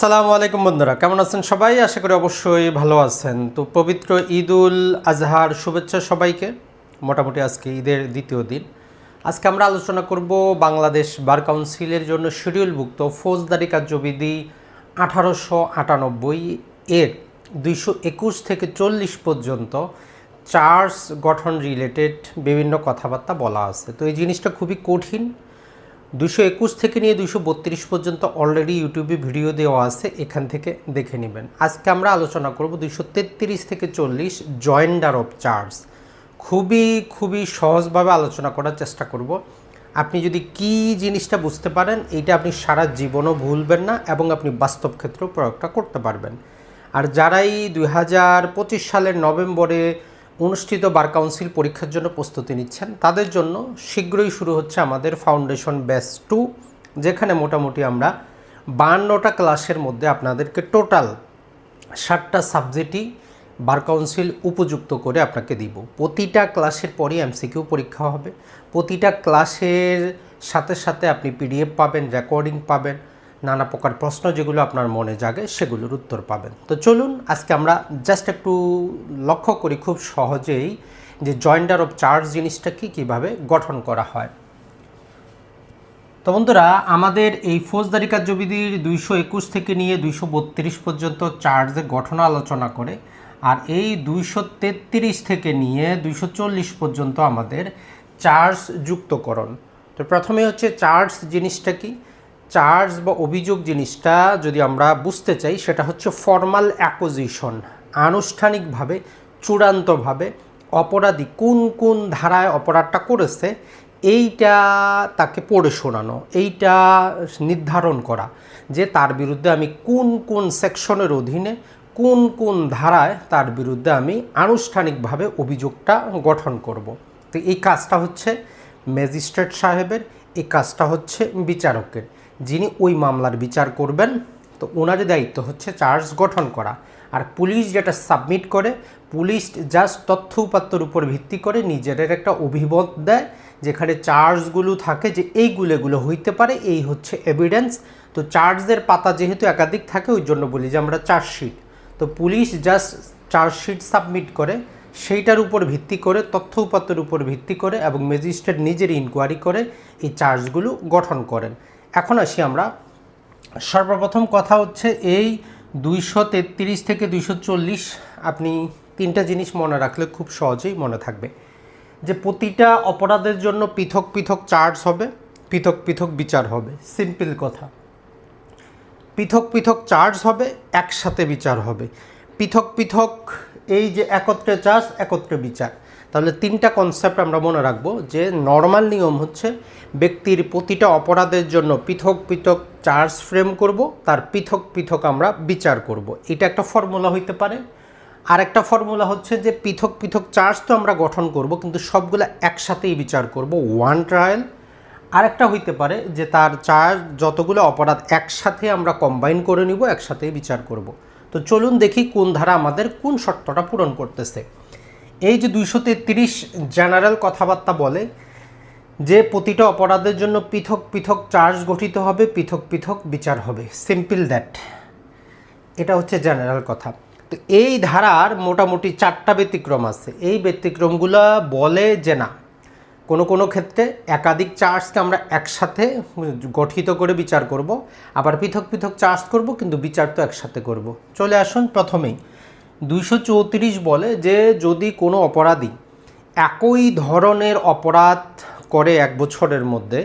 সালামু আলাইকুম বন্ধুরা, কেমন আছেন সবাই? আশা করি অবশ্যই ভালো আছেন। তো পবিত্র ঈদুল আজহার শুভেচ্ছা সবাইকে। মোটামুটি আজকে ঈদের দ্বিতীয় দিন। আজকে আমরা আলোচনা করব বাংলাদেশ বার কাউন্সিলের জন্য শিডিউলভুক্ত ফৌজদারি কার্যবিধি আঠারোশো আটানব্বই এর দুইশো একুশ থেকে চল্লিশ পর্যন্ত চার্জ গঠন রিলেটেড বিভিন্ন কথাবার্তা বলা আছে। তো এই জিনিসটা খুবই কঠিন। দুশো একুশ থেকে নিয়ে দুশো বত্রিশ পর্যন্ত অলরেডি ইউটিউবে ভিডিও দেওয়া আছে, এখান থেকে দেখে নেবেন। আজকে আমরা আলোচনা করব দুশো তেত্রিশ থেকে চল্লিশ জয়েন্ডার অফ চার্জ খুবই খুবই সহজভাবে আলোচনা করার চেষ্টা করব। আপনি যদি কি জিনিসটা বুঝতে পারেন, এটা আপনি সারা জীবনও ভুলবেন না এবং আপনি বাস্তব ক্ষেত্রেও প্রয়োগটা করতে পারবেন। আর যারাই দুই হাজার পঁচিশ সালের নভেম্বরে অনুষ্ঠিত বার কাউন্সিল পরীক্ষার জন্য প্রস্তুতি নিচ্ছেন। তাদের জন্য শীঘ্রই শুরু হচ্ছে আমাদের ফাউন্ডেশন ব্যাচ টু, যেখানে মোটামুটি আমরা বাহান্নটা ক্লাসের মধ্যে আপনাদেরকে টোটাল ষাটটা সাবজেক্টই বার কাউন্সিল উপযুক্ত করে আপনাকে দিব। প্রতিটা ক্লাসের পরই এমসিকিউ পরীক্ষা হবে। প্রতিটা ক্লাসের সাথে সাথে আপনি পিডিএফ পাবেন, রেকর্ডিং পাবেন নানা প্রকার প্রশ্ন যেগুলো আপনার মনে জাগে, সেগুলোর উত্তর পাবেন। তো চলুন, আজকে আমরা জাস্ট একটু লক্ষ্য করি খুব সহজেই যে জয়েন্ডার অফ চার্জ জিনিসটা কি কীভাবে গঠন করা হয়। তো বন্ধুরা, আমাদের এই ফৌজদারি কার্যবিধির দুইশো একুশ থেকে নিয়ে দুইশো বত্রিশ পর্যন্ত চার্জের গঠন আলোচনা করে, আর এই দুইশো তেত্রিশ থেকে নিয়ে দুইশো চল্লিশ পর্যন্ত আমাদের চার্জ যুক্তকরণ। তো প্রথমে হচ্ছে চার্জ জিনিসটা কি? চার্জ বা অভিযোগ জিনিসটা যদি আমরা বুঝতে চাই, সেটা হচ্ছে ফর্মাল অ্যাকোজিশন আনুষ্ঠানিকভাবে, চূড়ান্তভাবে অপরাধী কোন কোন ধারায় অপরাধটা করেছে, এইটা তাকে পড়ে শোনানো, এইটা নির্ধারণ করা, যে তার বিরুদ্ধে আমি কোন কোন সেকশনের অধীনে, কোন কোন ধারায় তার বিরুদ্ধে আমি আনুষ্ঠানিকভাবে অভিযোগটা গঠন করব। তো এই কাজটা হচ্ছে ম্যাজিস্ট্রেট সাহেবের, এই কাজটা হচ্ছে বিচারকের যিনি ওই মামলার বিচার করবেন, তো ওনার দায়িত্ব হচ্ছে চার্জ গঠন করা। আর পুলিশ যেটা সাবমিট করে, পুলিশ জাস্ট তথ্য উপাত্তর উপর ভিত্তি করে নিজের একটা অভিমত দেয়, যেখানে চার্জগুলো থাকে যে এইগুলো এগুলো হইতে পারে, এই হচ্ছে এভিডেন্স তো চার্জের পাতা যেহেতু একাধিক থাকে, ওই জন্য বলি যে আমরা চার্জশিট। তো পুলিশ জাস্ট চার্জশিট সাবমিট করে, সেইটার উপর ভিত্তি করে, তথ্য উপাত্তের উপর ভিত্তি করে এবং ম্যাজিস্ট্রেট নিজের ইনকোয়ারি করে এই চার্জগুলো গঠন করেন। এখন আসি আমরা। সর্বপ্রথম কথা হচ্ছে এই দুইশো তেত্রিশ থেকে দুইশো চল্লিশ আপনি তিনটা জিনিস মনে রাখলে খুব সহজেই মনে থাকবে। যে প্রতিটা অপরাধের জন্য পৃথক পৃথক চার্জ হবে, পৃথক পৃথক বিচার হবে, সিম্পল কথা। পৃথক পৃথক চার্জ হবে, একসাথে বিচার হবে। পৃথক পৃথক এই যে একত্রে চার্জ একত্রে বিচার। তাহলে তিনটা কনসেপ্ট আমরা মনে রাখব যে নর্মাল নিয়ম হচ্ছে ব্যক্তির প্রতিটা অপরাধের জন্য পৃথক পৃথক চার্জ ফ্রেম করব, তার পৃথক পৃথক আমরা বিচার করব। এটা একটা ফর্মুলা হইতে পারে। আর একটা ফর্মুলা হচ্ছে যে পৃথক পৃথক চার্জ তো আমরা গঠন করব, কিন্তু সবগুলো একসাথেই বিচার করব ওয়ান ট্রায়াল আরেকটা হইতে পারে যে তার চার্জ যতগুলো অপরাধ একসাথে আমরা কম্বাইন করে নিব, একসাথেই বিচার করব। তো চলুন দেখি কোন ধারা আমাদের কোন শর্তটা পূরণ করতেছে। এই যে দুইশো তেত্রিশ জেনারেল কথাবার্তা বলে যে প্রতিটা অপরাধের জন্য পৃথক পৃথক চার্জ গঠিত হবে, পৃথক পৃথক বিচার হবে। Simple that. এটা হচ্ছে জেনারেল কথা। তো এই ধারার মোটামুটি চারটা ব্যতিক্রম আছে। এই ব্যতিক্রমগুলো বলে যে না কোনো কোনো ক্ষেত্রে একাধিক চার্জকে আমরা একসাথে গঠিত করে বিচার করব, আবার পৃথক পৃথক চার্জ করব, কিন্তু বিচার তো একসাথে করব। চলে আসুন প্রথমেই। দুইশো চৌত্রিশ বলে যে যদি কোনো অপরাধী একই ধরনের অপরাধ করে এক বছরের মধ্যে,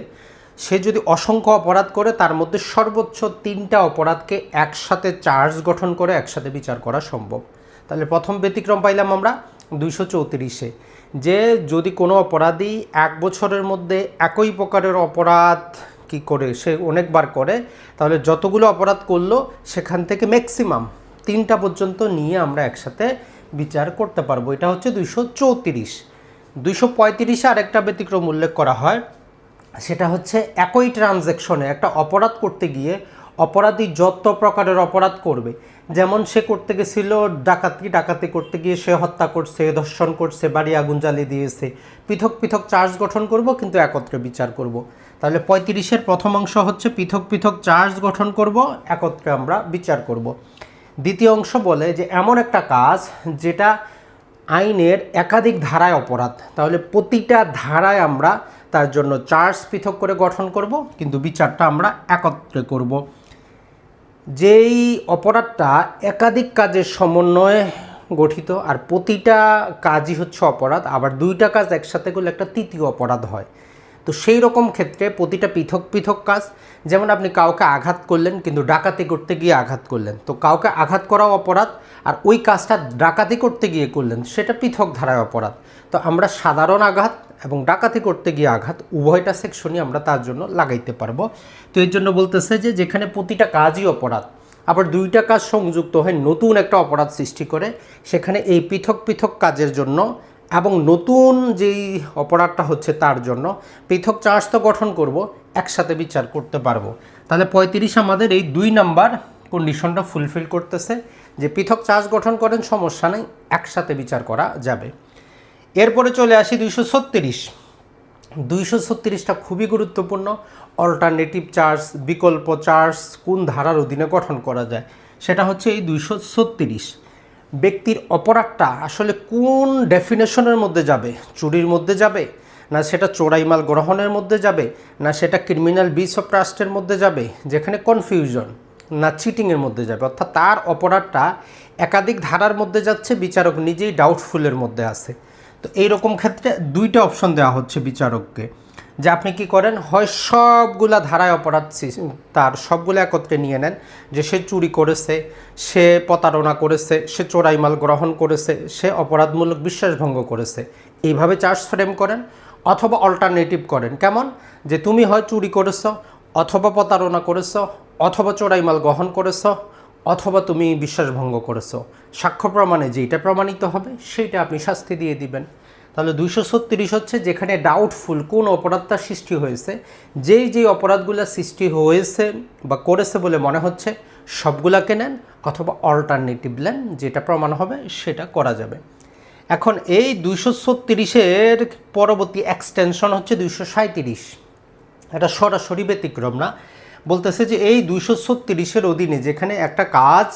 সে যদি অসংখ্য অপরাধ করে, তার মধ্যে সর্বোচ্চ তিনটা অপরাধকে একসাথে চার্জ গঠন করে একসাথে বিচার করা সম্ভব। তাহলে প্রথম ব্যতিক্রম পাইলাম আমরা দুইশো চৌত্রিশে, যে যদি কোনো অপরাধী এক বছরের মধ্যে একই প্রকারের অপরাধ কি করে, সে অনেকবার করে, তাহলে যতগুলো অপরাধ করল, সেখান থেকে ম্যাক্সিমাম তিনটা পর্যন্ত নিয়ে আমরা একসাথে বিচার করতে পারব। এটা হচ্ছে দুইশো চৌত্রিশ। দুইশো পঁয়ত্রিশে আরেকটা ব্যতিক্রম উল্লেখ করা হয়, সেটা হচ্ছে একই ট্রানজ্যাকশনে একটা অপরাধ করতে গিয়ে অপরাধী যত প্রকারের অপরাধ করবে, যেমন সে করতে গেছিল ডাকাতি ডাকাতি করতে গিয়ে সে হত্যা করছে, ধর্ষণ করছে, বাড়ি আগুন জ্বালিয়ে দিয়েছে, পৃথক পৃথক চার্জ গঠন করব কিন্তু একত্রে বিচার করব। তাহলে পঁয়ত্রিশের প্রথম অংশ হচ্ছে পৃথক পৃথক চার্জ গঠন করব, একত্রে আমরা বিচার করব। দ্বিতীয় অংশ বলে যে এমন একটা কাজ যেটা আইনের একাধিক ধারায় অপরাধ। তাহলে প্রতিটা ধারায় আমরা তার জন্য চার্জ পৃথক করে গঠন করব, কিন্তু বিচারটা আমরা একত্রে করব। যেই অপরাধটা একাধিক কাজের সমন্বয়ে গঠিত আর প্রতিটা কাজই হচ্ছে অপরাধ, আবার দুইটা কাজ একসাথে করলে একটা তৃতীয় অপরাধ হয়। তো সেই রকম ক্ষেত্রে প্রতিটা পৃথক পৃথক কাজ, যেমন আপনি কাউকে আঘাত করলেন কিন্তু ডাকাতি করতে গিয়ে আঘাত করলেন, তো কাউকে আঘাত করাও অপরাধ আর ওই কাজটা ডাকাতি করতে গিয়ে করলেন, সেটা পৃথক ধারায় অপরাধ। তো আমরা সাধারণ আঘাত এবং ডাকাতি করতে গিয়ে আঘাত, উভয়টা সেকশনই আমরা তার জন্য লাগাইতে পারব। তো এর জন্য বলতেছে যে, যেখানে প্রতিটা কাজই অপরাধ। আবার দুইটা কাজ সংযুক্ত হয়ে নতুন একটা অপরাধ সৃষ্টি করে, সেখানে এই পৃথক পৃথক কাজের জন্য এবং নতুন যেই অপরাধটা হচ্ছে তার জন্য পৃথক চার্জ তো গঠন করব, একসাথে বিচার করতে পারব। তাহলে পঁয়ত্রিশ আমাদের এই দুই নাম্বার কন্ডিশনটা ফুলফিল করতেছে যে, পৃথক চার্জ গঠন করেন, সমস্যা নেই, একসাথে বিচার করা যাবে। এরপরে চলে আসি দুইশো ছত্রিশ। দুইশো ছত্রিশটা খুবই গুরুত্বপূর্ণ। অল্টারনেটিভ চার্জ বিকল্প চার্জ কোন ধারার অধীনে গঠন করা যায়, সেটা হচ্ছে এই দুইশো ছত্রিশ। ব্যক্তির অপরাধটা আসলে কোন ডেফিনেশনের মধ্যে যাবে? চুরির মধ্যে যাবে? না সেটা চোরাই মাল গ্রহণের মধ্যে যাবে? না সেটা ক্রিমিনাল বিস অফ ট্রাস্টের মধ্যে যাবে? যেখানে কনফিউশন না চিটিংয়ের মধ্যে যাবে? অর্থাৎ তার অপরাধটা একাধিক ধারার মধ্যে যাচ্ছে, বিচারক নিজেই ডাউটফুলের মধ্যে আছে। তো এই রকম ক্ষেত্রে দুইটা অপশন দেওয়া হচ্ছে বিচারককে, যে আপনি কি করেন, হয় সবগুলা ধারায় অপরাধ তার সবগুলো একত্রে নিয়ে নেন, যে সে চুরি করেছে, সে প্রতারণা করেছে, সে চোরাই মাল গ্রহণ করেছে, সে অপরাধমূলক বিশ্বাসভঙ্গ করেছে, এইভাবে চার্জ ফ্রেম করেন অথবা অল্টারনেটিভ করেন। কেমন? যে তুমি হয় চুরি করেছ, অথবা প্রতারণা করেছ, অথবা চোরাই মাল গ্রহণ করেছ অথবা তুমি বিশ্বাসভঙ্গ করেছ। সাক্ষ্য প্রমাণে যেটা প্রমাণিত হবে, সেইটা আপনি শাস্তি দিয়ে দিবেন। তাহলে দুইশো ছত্রিশ হচ্ছে যেখানে ডাউটফুল কোন অপরাধটা সৃষ্টি হয়েছে, যেই যেই অপরাধগুলো সৃষ্টি হয়েছে বা করেছে বলে মনে হচ্ছে, সবগুলাকে নেন অথবা অল্টারনেটিভ নেন, যেটা প্রমাণ হবে সেটা করা যাবে। এখন এই দুইশো ছত্রিশের পরবর্তী এক্সটেনশন হচ্ছে দুইশো সাঁত্রিশ এটা সরাসরি ব্যতিক্রম না। বলতেছে যে এই দুইশো ছত্রিশের অধীনে যেখানে একটা কাজ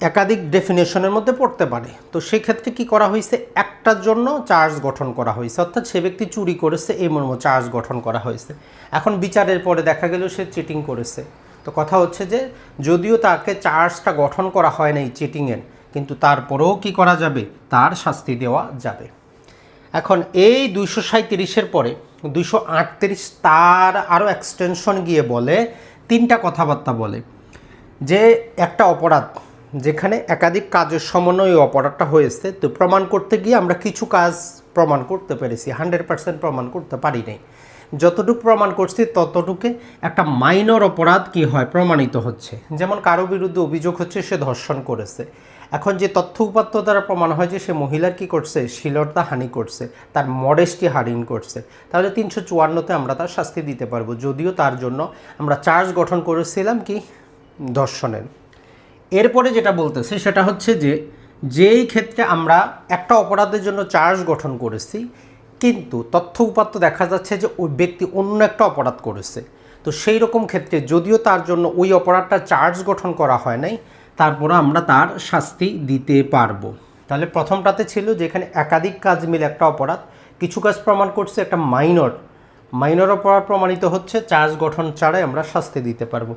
একাধিক ডেফিনেশনের মধ্যে পড়তে পারে, তো সেক্ষেত্রে কি করা হয়েছে? একটার জন্য চার্জ গঠন করা হয়েছে। অর্থাৎ সে ব্যক্তি চুরি করেছে, এই মর্ম চার্জ গঠন করা হয়েছে। এখন বিচারের পরে দেখা গেল সে চিটিং করেছে। তো কথা হচ্ছে যে যদিও তাকে চার্জটা গঠন করা হয় না এই চিটিংয়ের কিন্তু তারপরেও কি করা যাবে? তার শাস্তি দেওয়া যাবে। এখন এই দুইশো সাঁত্রিশের পরে দুইশো আটত্রিশ তার আরও এক্সটেনশন গিয়ে বলে, তিনটা কথাবার্তা বলে। যে একটা অপরাধ, যেখানে একাধিক কাজের সমন্বয়ে ওই অপরাধটা হয়েছে, তো প্রমাণ করতে গিয়ে আমরা কিছু কাজ প্রমাণ করতে পেরেছি, হান্ড্রেড পার্সেন্ট প্রমাণ করতে পারি নাই যতটুকু প্রমাণ করছি, ততটুকু একটা মাইনর অপরাধ কি হয় প্রমাণিত হচ্ছে। যেমন কারও বিরুদ্ধে অভিযোগ হচ্ছে, সে ধর্ষণ করেছে। এখন যে তথ্য উপাত্ত দ্বারা প্রমাণ হয় যে সে মহিলার কি করছে শিলতা হানি করছে, তার মডেস্টি হারিন করছে, তাহলে তিনশো চুয়ান্নতে আমরা তার শাস্তি দিতে পারব। যদিও তার জন্য আমরা চার্জ গঠন করেছিলাম কি? ধর্ষণের এরপরে যেটা বলতেছে সেটা হচ্ছে যে, যেই ক্ষেত্রে আমরা একটা অপরাধের জন্য চার্জ গঠন করেছি, কিন্তু তথ্য উপাত্ত দেখা যাচ্ছে যে ওই ব্যক্তি অন্য একটা অপরাধ করেছে। তো সেই রকম ক্ষেত্রে যদিও তার জন্য ওই অপরাধটা চার্জ গঠন করা হয় নাই তারপরে আমরা তার শাস্তি দিতে পারব। তাহলে প্রথমটাতে ছিল যেখানে একাধিক কাজ মিলে একটা অপরাধ। কিছু কাজ প্রমাণ করছে একটা মাইনর। মাইনর অপরাধ প্রমাণিত হচ্ছে, চার্জ গঠন ছাড়াই আমরা শাস্তি দিতে পারব।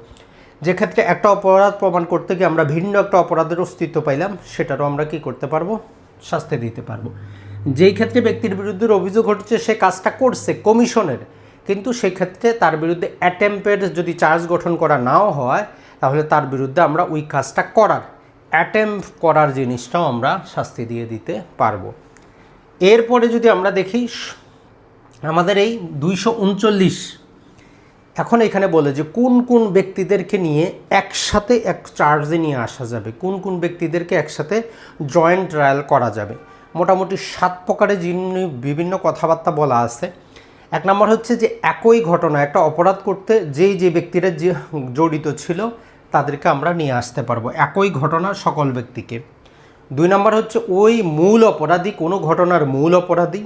যে ক্ষেত্রে একটা অপরাধ প্রমাণ করতে গিয়ে আমরা ভিন্ন একটা অপরাধের অস্তিত্ব পাইলাম, সেটারও আমরা কি করতে পারব? শাস্তি দিতে পারব। যেই ক্ষেত্রে ব্যক্তির বিরুদ্ধে অভিযোগ ঘটছে, সে কাজটা করছে কমিশনের। কিন্তু সেক্ষেত্রে তার বিরুদ্ধে অ্যাটেম্পের যদি চার্জ গঠন করা নাও হয় তাহলে তার বিরুদ্ধে আমরা ওই কাজটা করার অ্যাটেম্প করার জিনিসটাও আমরা শাস্তি দিয়ে দিতে পারব। এরপরে যদি আমরা দেখি, আমাদের এই দুইশো উনচল্লিশ, এখন এখানে বলে যে কোন কোন ব্যক্তিদেরকে নিয়ে একসাথে এক চার্জে নিয়ে আসা যাবে, কোন কোন ব্যক্তিদেরকে একসাথে জয়েন্ট ট্রায়াল করা যাবে। মোটামুটি সাত প্রকারে যিনি বিভিন্ন কথাবার্তা বলা আছে। এক নম্বর হচ্ছে যে একই ঘটনা একটা অপরাধ করতে যেই যে ব্যক্তিরা যে জড়িত ছিল তাদেরকে আমরা নিয়ে আসতে পারব। একই ঘটনার সকল ব্যক্তিকে। দুই নম্বর হচ্ছে, ওই মূল অপরাধী, কোনো ঘটনার মূল অপরাধী,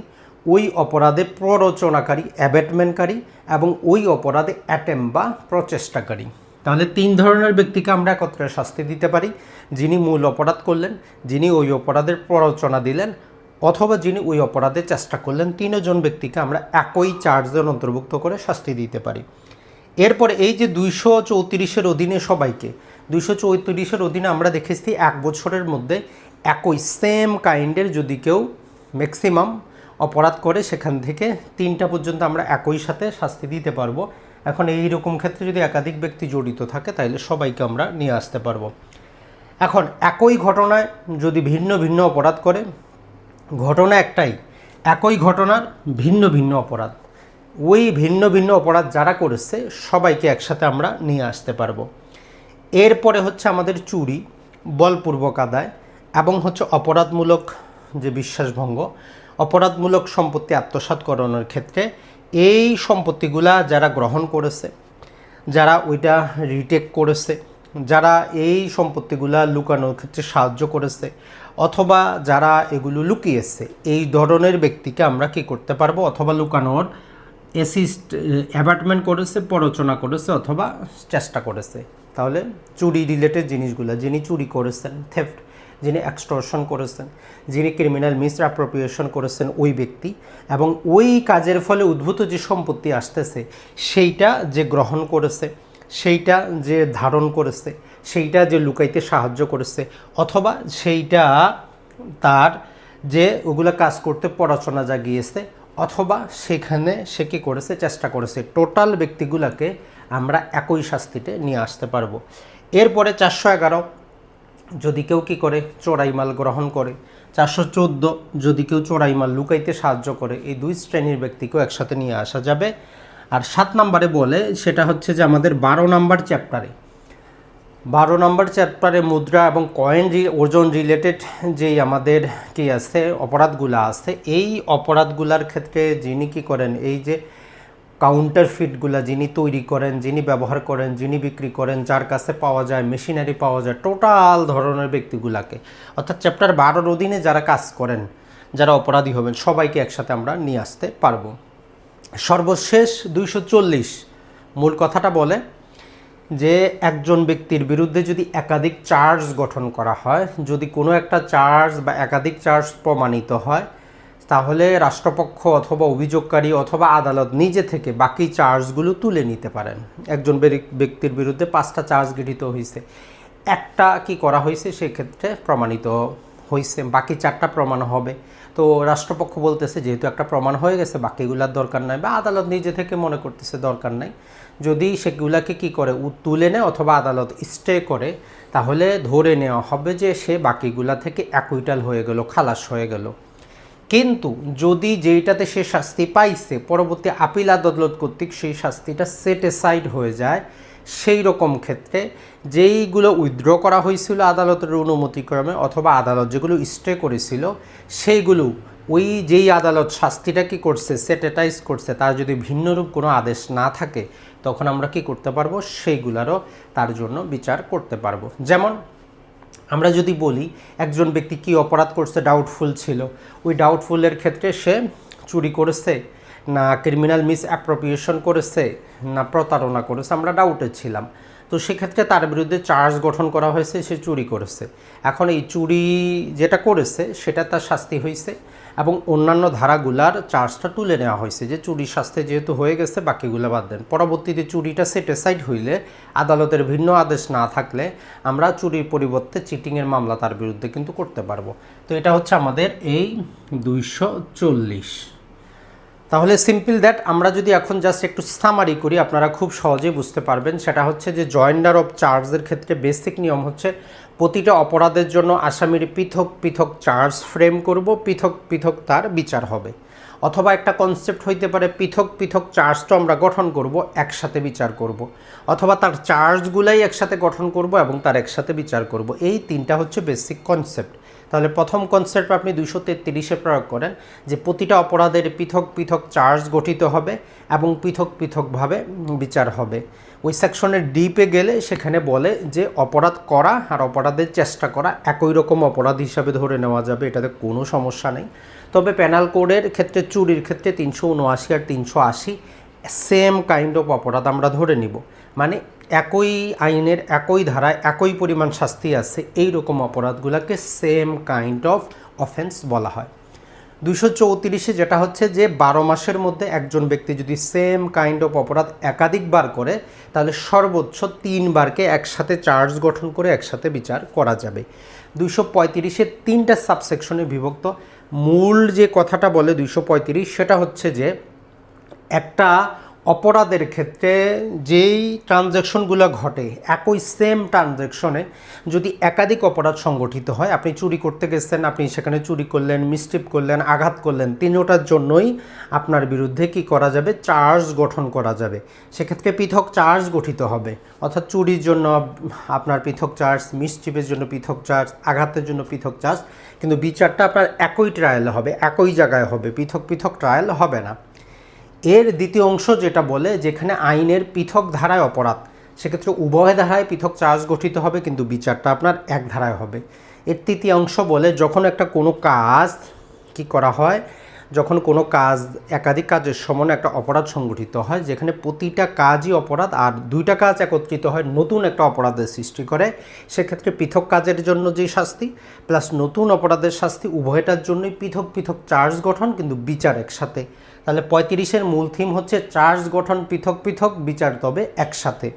ওই অপরাধে প্ররোচনাকারী অ্যাবেটমেন্টকারী এবং ওই অপরাধে অ্যাটেম বা প্রচেষ্টাকারী। তাহলে তিন ধরনের ব্যক্তিকে আমরা একত্রে শাস্তি দিতে পারি। যিনি মূল অপরাধ করলেন, যিনি ওই অপরাধের প্ররোচনা দিলেন, অথবা যিনি ওই অপরাধে চেষ্টা করলেন, তিনজন ব্যক্তিকে আমরা একই চার্জের অন্তর্ভুক্ত করে শাস্তি দিতে পারি। এরপরে এই যে দুইশো চৌত্রিশের অধীনে সবাইকে, দুইশো চৌত্রিশের অধীনে আমরা দেখেছি এক বছরের মধ্যে একই সেম কাইন্ডের যদি কেউ ম্যাক্সিমাম অপরাধ করে, সেখান থেকে তিনটা পর্যন্ত আমরা একই সাথে শাস্তি দিতে পারব। এখন এই রকম ক্ষেত্রে যদি একাধিক ব্যক্তি জড়িত থাকে তাহলে সবাইকে আমরা নিয়ে আসতে পারব। এখন একই ঘটনায় যদি ভিন্ন ভিন্ন অপরাধ করে, ঘটনা একটাই, একই ঘটনার ভিন্ন ভিন্ন অপরাধ। ওই ভিন্ন ভিন্ন অপরাধ যারা করেছে, সবাইকে একসাথে আমরা নিয়ে আসতে পারব। এরপরে হচ্ছে আমাদের চুরি, বলপূর্বক আদায় এবং হচ্ছে অপরাধমূলক যে বিশ্বাসভঙ্গ, অপরাধমূলক সম্পত্তি আত্মসাৎ করানোর ক্ষেত্রে এই সম্পত্তিগুলা যারা গ্রহণ করেছে, যারা ওইটা রিটেক করেছে, যারা এই সম্পত্তিগুলা লুকানোর ক্ষেত্রে সাহায্য করেছে অথবা যারা এগুলো লুকিয়েছে, এই ধরনের ব্যক্তিকে আমরা কি করতে পারব অথবা লুকানোর অ্যাসিস্ট অ্যাবার্টমেন্ট করেছে, প্ররোচনা করেছে অথবা চেষ্টা করেছে। তাহলে চুরি রিলেটেড জিনিসগুলো, যিনি চুরি করেছেন থেফট যিনি এক্সটর্শন করেছেন, যিনি ক্রিমিনাল মিস অ্যাপ্রোপ্রিয়েশন করেছেন ওই ব্যক্তি এবং ওই কাজের ফলে উদ্ভূত যে সম্পত্তি আসতেছে, সেইটা যে গ্রহণ করেছে, সেইটা যে ধারণ করেছে, সেইটা যে লুকাইতে সাহায্য করেছে অথবা সেইটা তার যে ওগুলো কাজ করতে পড়াশোনা জাগিয়েছে অথবা সেখানে সে কী করেছে, চেষ্টা করেছে। টোটাল ব্যক্তিগুলোকে আমরা একই শাস্তিতে নিয়ে আসতে পারব। এরপরে চারশো এগারো, যদি কেউ কী করে, চোরাই মাল গ্রহণ করে। চারশো চোদ্দ, যদি কেউ চোরাই মাল লুকাইতে সাহায্য করে। এই দুই শ্রেণির ব্যক্তিকেও একসাথে নিয়ে আসা যাবে। আর সাত নম্বরে বলে, সেটা হচ্ছে যে আমাদের বারো নম্বর চ্যাপ্টারে বারো নম্বর চ্যাপ্টারে মুদ্রা এবং কয়েন ওজন রিলেটেড যেই আমাদের কি আছে, অপরাধগুলো আছে, এই অপরাধগুলার ক্ষেত্রে যিনি কি করেন, এই যে কাউন্টার ফিটগুলো যিনি তৈরি করেন, যিনি ব্যবহার করেন, যিনি বিক্রি করেন, যার কাছে পাওয়া যায় মেশিনারি পাওয়া যায় টোটাল ধরনের ব্যক্তিগুলাকে, অর্থাৎ চ্যাপ্টার বারোর অধীনে যারা কাজ করেন, যারা অপরাধী হবেন, সবাইকে একসাথে আমরা নিয়ে আসতে পারব। সর্বশেষ দুইশো চল্লিশ, মূল কথাটা বলে যে একজন ব্যক্তির বিরুদ্ধে যদি একাধিক চার্জ গঠন করা হয়, যদি কোনো একটা চার্জ বা একাধিক চার্জ প্রমাণিত হয়, তাহলে রাষ্ট্রপক্ষ অথবা অভিযোগকারী অথবা আদালত নিজে থেকে বাকি চার্জগুলো তুলে নিতে পারেন। একজন ব্যক্তির বিরুদ্ধে পাঁচটা চার্জ গৃহীত হয়েছে একটা কি করা হয়েছে সেক্ষেত্রে প্রমাণিত হয়েছে বাকি চারটা প্রমাণ হবে। তো রাষ্ট্রপক্ষ বলতেছে, যেহেতু একটা প্রমাণ হয়ে গেছে, বাকিগুলার দরকার নাই বা আদালত নিজে থেকে মনে করতেছে দরকার নাই যদি সেগুলাকে কি করে তুলে নেয় অথবা আদালত স্টে করে, তাহলে ধরে নেওয়া হবে যে সে বাকিগুলা থেকে অ্যাকুইটাল হয়ে গেল, খালাস হয়ে গেল। কিন্তু যদি যেইটাতে সে শাস্তি পাইছে, পরবর্তী আপিল আদালত কর্তৃক সেই শাস্তিটা সেটেসাইড হয়ে যায়, সেই রকম ক্ষেত্রে যেইগুলো উইথড্র করা হয়েছিল আদালতের অনুমতিক্রমে অথবা আদালত যেগুলো স্টে করেছিল, সেইগুলো ওই যেই আদালত শাস্তিটা কি করছে সেটেটাইজ করছে তার যদি ভিন্নরূপ কোনো আদেশ না থাকে তখন আমরা কি করতে পারব? সেইগুলারও তার জন্য বিচার করতে পারব। যেমন, আমরা যদি বলি, একজন ব্যক্তি কি অপরাধ করছে? ডাউটফুল ছিল। ওই ডাউটফুলের ক্ষেত্রে সে চুরি করেছে, না ক্রিমিনাল মিস অ্যাপ্রোপ্রিয়েশন করেছে, না প্রতারণা করেছে, আমরা ডাউটে ছিলাম। তো সেক্ষেত্রে তার বিরুদ্ধে চার্জ গঠন করা হয়েছে, সে চুরি করেছে। এখন এই চুরি যেটা করেছে, সেটা তার শাস্তি হয়েছে। এবং অন্যান্য ধারাগুলার চার্জটা তুলে নেওয়া হয়েছে যে চুরি শাস্তি যেহেতু হয়ে গেছে, বাকিগুলো বাদ দেন। পরবর্তীতে চুরিটা সেটেসাইড হইলে আদালতের ভিন্ন আদেশ না থাকলে আমরা চুরির পরিবর্তে চিটিংয়ের মামলা তার বিরুদ্ধে কিন্তু করতে পারব। তো এটা হচ্ছে আমাদের এই দুইশো চল্লিশ। তাহলে সিম্পল দ্যাট আমরা যদি এখন জাস্ট একটু সামারি করি, আপনারা খুব সহজেই বুঝতে পারবেন। সেটা হচ্ছে যে জয়েন্ডার অফ চার্জের ক্ষেত্রে বেসিক নিয়ম হচ্ছে প্রতিটা অপরাধের জন্য আসামির পৃথক পৃথক চার্জ ফ্রেম করব, পৃথক পৃথক তার বিচার হবে। অথবা একটা কনসেপ্ট হইতে পারে পৃথক পৃথক চার্জটা আমরা গঠন করব, একসাথে বিচার করব। অথবা তার চার্জগুলাই একসাথে গঠন করব এবং তার একসাথে বিচার করব। এই তিনটা হচ্ছে বেসিক কনসেপ্ট তাহলে প্রথম কনসেপ্ট আপনি দুইশো তেত্রিশে প্রয়োগ করেন যে প্রতিটা অপরাধের পৃথক পৃথক চার্জ গঠিত হবে এবং পৃথক পৃথকভাবে বিচার হবে। ওই সেকশনের ডিপে গেলে সেখানে বলে যে অপরাধ করা আর অপরাধের চেষ্টা করা একই রকম অপরাধ হিসাবে ধরে নেওয়া যাবে, এটাতে কোনো সমস্যা নেই। তবে প্যানাল কোডের ক্ষেত্রে, চুরির ক্ষেত্রে তিনশো উনআশি আর তিনশো আশি সেম কাইন্ড অফ অপরাধ আমরা ধরে নিব। মানে একই আইনের একই ধারায় একই পরিমাণ শাস্তি আছে এই রকম অপরাধগুলোকে সেম কাইন্ড অফ অফেন্স বলা হয়। দুশো চৌত্রিশে যেটা হচ্ছে যে, বারো মাসের মধ্যে একজন ব্যক্তি যদি সেম কাইন্ড অফ অপরাধ একাধিকবার করে, তাহলে সর্বোচ্চ তিনবারকে একসাথে চার্জ গঠন করে একসাথে বিচার করা যাবে। দুশো পঁয়ত্রিশের তিনটা সাবসেকশনে বিভক্ত। মূল যে কথাটা বলে দুশো পঁয়ত্রিশ, সেটা হচ্ছে যে, একটা অপরাধের ক্ষেত্রে যেই ট্রানজ্যাকশনগুলো ঘটে, একই সেম ট্রানজ্যাকশনে যদি একাধিক অপরাধ সংগঠিত হয়, আপনি চুরি করতে গেছেন, আপনি সেখানে চুরি করলেন, মিসটিপ করলেন, আঘাত করলেন, তিনোটার জন্যই আপনার বিরুদ্ধে কি করা যাবে? চার্জ গঠন করা যাবে। সেক্ষেত্রে পৃথক চার্জ গঠিত হবে। অর্থাৎ চুরির জন্য আপনার পৃথক চার্জ মিসচিপের জন্য পৃথক চার্জ, আঘাতের জন্য পৃথক চার্জ, কিন্তু বিচারটা আপনার একই ট্রায়াল হবে, একই জায়গায় হবে। পৃথক পৃথক ট্রায়াল হবে না। এর দ্বিতীয় অংশ যেটা বলে, যেখানে আইনের পৃথক ধারায় অপরাধ। সেক্ষেত্রে উভয় ধারায় পৃথক চার্জ গঠিত হবে, কিন্তু বিচারটা আপনার এক ধারায় হবে। এর তৃতীয় অংশ বলে, যখন একটা কোনো কাজ কি করা হয়, যখন কোনো কাজ, একাধিক কাজের সমান একটা অপরাধ সংগঠিত হয়, যেখানে প্রতিটা কাজই অপরাধ, আর দুইটা কাজ একত্রিত হয়, নতুন একটা অপরাধের সৃষ্টি করে, সেক্ষেত্রে পৃথক কাজের জন্য যে শাস্তি, প্লাস নতুন অপরাধের শাস্তি, উভয়টার জন্যই পৃথক পৃথক চার্জ গঠন, কিন্তু বিচার একসাথে। তাহলে পঁয়ত্রিশের মূল থিম হচ্ছে চার্জ গঠন পৃথক পৃথক, বিচার তবে একসাথে।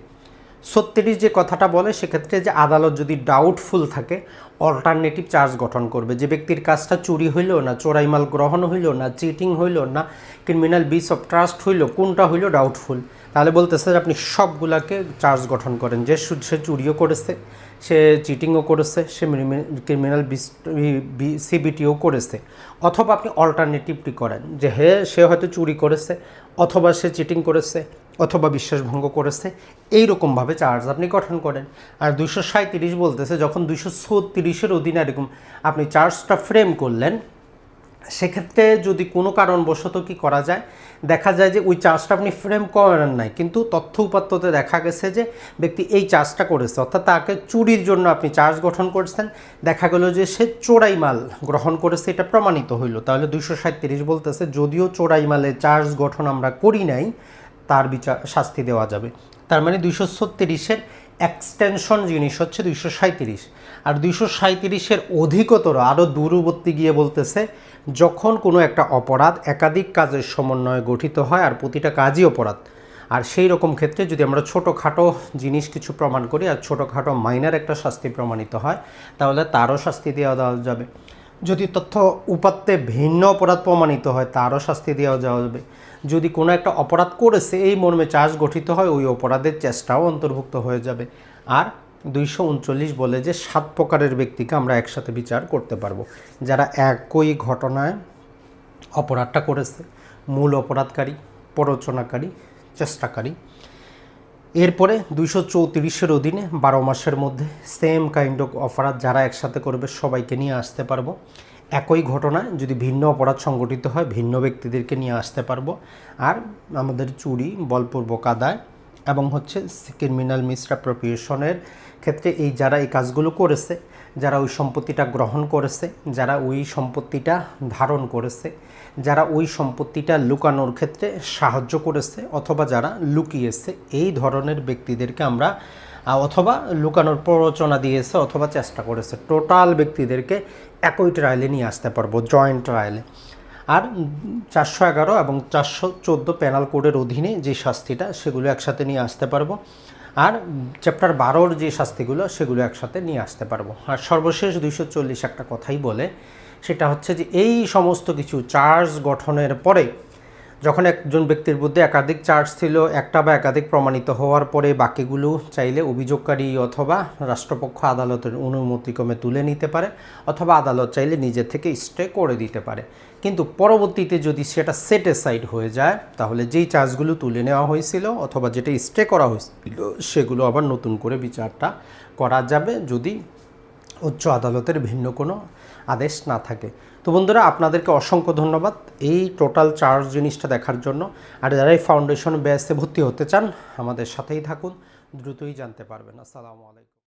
ছত্রিশ যে কথাটা বলে, সেক্ষেত্রে যে আদালত যদি ডাউটফুল থাকে অল্টারনেটিভ চার্জ গঠন করবে। যে ব্যক্তির কাজটা চুরি হইল না, চোরাই মাল গ্রহণ হইল না চিটিং হইল না ক্রিমিনাল বিস অফ ট্রাস্ট হইল, কোনটা হইল ডাউটফুল তাহলে বলতেছে আপনি সবগুলাকে চার্জ গঠন করেন। যে সু- চুরিও করেছে, সে চিটিংও করেছে, সে ক্রিমিনাল সিবিটিও করেছে। অথবা আপনি অল্টারনেটিভটি করেন, যে হে, সে হয়তো চুরি করেছে, অথবা সে চিটিং করেছে, অথবা বিশ্বাসভঙ্গ করেছে এই রকমভাবে চার্জ আপনি গঠন করেন। আর দুইশো সাঁত্রিশ বলতেছে, যখন দুইশো ছত্রিশের অধীনে এরকম আপনি চার্জটা ফ্রেম করলেন সেক্ষেত্রে যদি কোনো কারণবশত কি করা যায়, দেখা যায় যে ওই চার্জটা আপনি ফ্রেম করেন নাই, কিন্তু তথ্য উপাত্ততে দেখা গেছে যে ব্যক্তি এই চার্জটা করেছে, অর্থাৎ তাকে চুরির জন্য আপনি চার্জ গঠন করেছেন, দেখা গেল যে সে চোরাই মাল গ্রহণ করেছে, এটা প্রমাণিত হইল। তাহলে দুইশো সাঁত্রিশ বলতেছে, যদিও চোরাই মালে চার্জ গঠন আমরা করি নাই, তার বিচার শাস্তি দেওয়া যাবে। তার মানে দুইশো ছত্রিশের এক্সটেনশন জিনিস হচ্ছে দুইশো সাঁত্রিশ আর দুইশো সাঁত্রিশের অধিকতর আরও দূরবর্তী গিয়ে বলতেছে, যখন কোনো একটা অপরাধ একাধিক কাজের সমন্বয়ে গঠিত হয় আর প্রতিটা কাজই অপরাধ। আর সেই রকম ক্ষেত্রে যদি আমরা ছোটোখাটো জিনিস কিছু প্রমাণ করি আর ছোটোখাটো মাইনার একটা শাস্তি প্রমাণিত হয়, তাহলে তারও শাস্তি দেওয়া দেওয়া যাবে। যদি তথ্য উপাত্তে ভিন্ন অপরাধ প্রমাণিত হয়, তারও শাস্তি দেওয়া যাওয়া যাবে। যদি কোনো একটা অপরাধ করেছে, এই মর্মে চার্জ গঠিত হয়, ওই অপরাধের চেষ্টাও অন্তর্ভুক্ত হয়ে যাবে। আর দুইশো উনচল্লিশ বলে যে, সাত প্রকারের ব্যক্তিকে আমরা একসাথে বিচার করতে পারব। যারা একই ঘটনায় অপরাধটা করেছে, মূল অপরাধকারী, প্ররোচনাকারী, চেষ্টাকারী। এরপরে দুইশো চৌত্রিশের অধীনে, বারো মাসের মধ্যে সেম কাইন্ড অফ অপরাধ যারা একসাথে করবে, সবাইকে নিয়ে আসতে পারব। একই ঘটনায় যদি ভিন্ন অপরাধ সংগঠিত হয়, ভিন্ন ব্যক্তিদেরকে নিয়ে আসতে পারব। আর আমাদের চুরি বলপূর্বক আদায় এবং হচ্ছে ক্রিমিনাল মিসঅ্যাপ্রোপ্রিয়েশনের ক্ষেত্রে এই যারা এই কাজগুলো করেছে, যারা ওই সম্পত্তিটা গ্রহণ করেছে, যারা ওই সম্পত্তিটা ধারণ করেছে, যারা ওই সম্পত্তিটা লুকানোর ক্ষেত্রে সাহায্য করেছে অথবা যারা লুকিয়েছে, এই ধরনের ব্যক্তিদেরকে আমরা অথবা লুকানোর প্ররোচনা দিয়েছে অথবা চেষ্টা করেছে। টোটাল ব্যক্তিদেরকে একই ট্রায়ালে নিয়ে আসতে পারব জয়েন্ট ট্রায়ালে আর চারশো এগারো এবং চারশো চোদ্দ প্যানাল কোডের অধীনে যে শাস্তিটা, সেগুলো একসাথে নিয়ে আসতে পারব। আর চ্যাপ্টার বারোর যে শাস্তিগুলো, সেগুলো একসাথে নিয়ে আসতে পারব। আর সর্বশেষ দুইশো চল্লিশ একটা কথাই বলে, সেটা হচ্ছে যে এই সমস্ত কিছু চার্জ গঠনের পরে যখন একজন ব্যক্তির মধ্যে একাধিক চার্জ ছিল, একটা বা একাধিক প্রমাণিত হওয়ার পরে বাকিগুলো চাইলে অভিযোগকারী অথবা রাষ্ট্রপক্ষ আদালতের অনুমতিক্রমে তুলে নিতে পারে, অথবা আদালত চাইলে নিজে থেকে স্টে করে দিতে পারে। কিন্তু পরবর্তীতে যদি সেটা সেট সাইড হয়ে যায়, তাহলে যেই চার্জগুলো তুলে নেওয়া হয়েছিল অথবা যেটা স্টে করা হয়েছিল, সেগুলো আবার নতুন করে বিচারটা করা যাবে যদি উচ্চ আদালতের ভিন্ন কোনো আদেশ না থাকে। তো বন্ধুরা, আপনাদেরকে অসংখ্য ধন্যবাদ এই টোটাল চার্জ জিনিসটা দেখার জন্য। আর যারা এই ফাউন্ডেশন ব্যাসে ভর্তি হতে চান, আমাদের সাথেই থাকুন, দ্রুতই জানতে পারবেন। আসসালামু আলাইকুম।